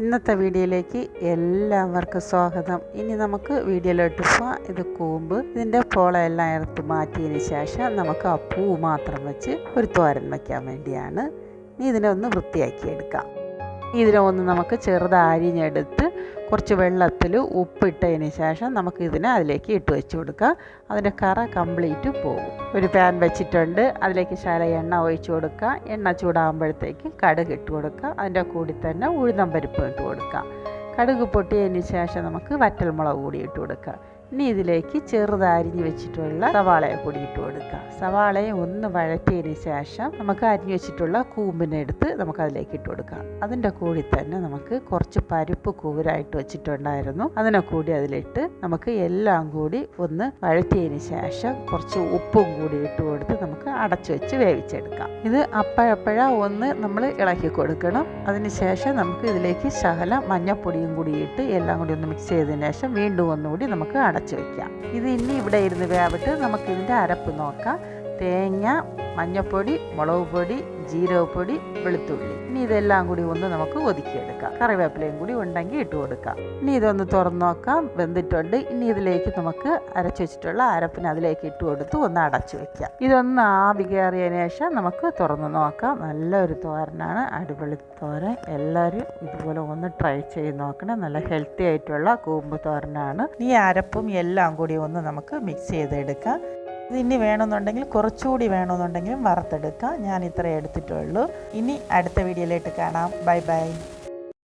ഇന്നത്തെ വീഡിയോയിലേക്ക് എല്ലാവർക്കും സ്വാഗതം. ഇനി നമുക്ക് വീഡിയോയിലോട്ട് പോവാം. ഇത് കൂമ്പ്. ഇതിന്റെ പോളയെല്ലാം എടുത്ത് മാറ്റിയതിന് ശേഷം നമുക്ക് ആ പൂ മാത്രം വെച്ച് ഒരു തോരൻ വയ്ക്കാൻ വേണ്ടിയാണ്. ഇനി ഇതിനെ ഒന്ന് വൃത്തിയാക്കി എടുക്കാം ഇതിനെ ഒന്ന് നമുക്ക് ചെറുതായി അരിഞ്ഞെടുത്ത് കുറച്ച് വെള്ളത്തിൽ ഉപ്പിട്ടതിന് ശേഷം നമുക്ക് ഇതിനെ അതിലേക്ക് ഇട്ട് വെച്ച് കൊടുക്കാം അതിന്റെ കറ കംപ്ലീറ്റ് പോകും. ഒരു പാൻ വെച്ചിട്ടുണ്ട്. അതിലേക്ക് ശാല എണ്ണ ഒഴിച്ച് കൊടുക്കുക. എണ്ണ ചൂടാകുമ്പോഴത്തേക്ക് കടുക് ഇട്ട് കൊടുക്കുക. അതിന്റെ കൂടി തന്നെ ഉഴുന്നം പരിപ്പ് ഇട്ട് കൊടുക്കുക. കടുക് പൊട്ടിയതിന് ശേഷം നമുക്ക് വറ്റൽമുളക് കൂടി ഇട്ട് കൊടുക്കുക. ഇനി ഇതിലേക്ക് ചെറുതരിഞ്ഞ് വെച്ചിട്ടുള്ള സവാളയെ കൂടി ഇട്ട് കൊടുക്കുക സവാളയെ ഒന്ന് വഴറ്റിയതിന് ശേഷം നമുക്ക് അരിഞ്ഞ് വെച്ചിട്ടുള്ള കൂമ്പിനെ എടുത്ത് നമുക്ക് അതിലേക്ക് ഇട്ട് കൊടുക്കാം. അതിന്റെ കൂടി തന്നെ നമുക്ക് കുറച്ച് പരിപ്പ് കൂരായിട്ട് വെച്ചിട്ടുണ്ടായിരുന്നു. അതിനെ കൂടി അതിലിട്ട് നമുക്ക് എല്ലാം കൂടി ഒന്ന് വഴറ്റിയതിന് ശേഷം കുറച്ച് ഉപ്പും കൂടി ഇട്ട് കൊടുത്ത് നമുക്ക് അടച്ചു വെച്ച് വേവിച്ചെടുക്കാം. ഇത് അപ്പോഴപ്പോഴ ഒന്ന് നമ്മൾ ഇളക്കി കൊടുക്കണം. അതിന് ശേഷം നമുക്ക് ഇതിലേക്ക് ശകലം മഞ്ഞപ്പൊടിയും കൂടി ഇട്ട് എല്ലാം കൂടി ഒന്ന് മിക്സ് ചെയ്തതിന് ശേഷം വീണ്ടും ഒന്നുകൂടി നമുക്ക് അടച്ചു വയ്ക്കാം ഇത് ഇനി ഇവിടെ ഇരുന്ന് വേവിട്ട് നമുക്കിതിന്റെ അരപ്പ് നോക്കാം. തേങ്ങ മഞ്ഞപ്പൊടി മുളക് പൊടി ജീരകപ്പൊടി വെളുത്തുള്ളി. ഇനി ഇതെല്ലാം കൂടി ഒന്ന് നമുക്ക് ഒതുക്കിയെടുക്കാം. കറിവേപ്പിലയും കൂടി ഉണ്ടെങ്കിൽ ഇട്ട് കൊടുക്കാം. ഇനി ഇതൊന്ന് തുറന്നു നോക്കാം. വെന്തിട്ടുണ്ട്. ഇനി ഇതിലേക്ക് നമുക്ക് അരച്ചു വെച്ചിട്ടുള്ള അരപ്പിന് അതിലേക്ക് ഇട്ട് കൊടുത്ത് ഒന്ന് അടച്ചു വെക്കാം. ഇതൊന്ന് ആവി കയറിയതിന് ശേഷം നമുക്ക് തുറന്നു നോക്കാം. നല്ലൊരു തോരനാണ്. അടിപൊളി തോരൻ. എല്ലാവരും ഇതുപോലെ ഒന്ന് ട്രൈ ചെയ്ത് നോക്കണം. നല്ല ഹെൽത്തി ആയിട്ടുള്ള കൂമ്പ് തോരനാണ്. ഈ അരപ്പും എല്ലാം കൂടി ഒന്ന് നമുക്ക് മിക്സ് ചെയ്തെടുക്കാം. ഇനി വേണമെന്നുണ്ടെങ്കിൽ കുറച്ചുകൂടി വേണമെന്നുണ്ടെങ്കിലും വറുത്തെടുക്കാം. ഞാൻ ഇത്രയേ എടുത്തിട്ടുള്ളൂ. ഇനി അടുത്ത വീഡിയോയിലേക്ക് കാണാം. Bye bye.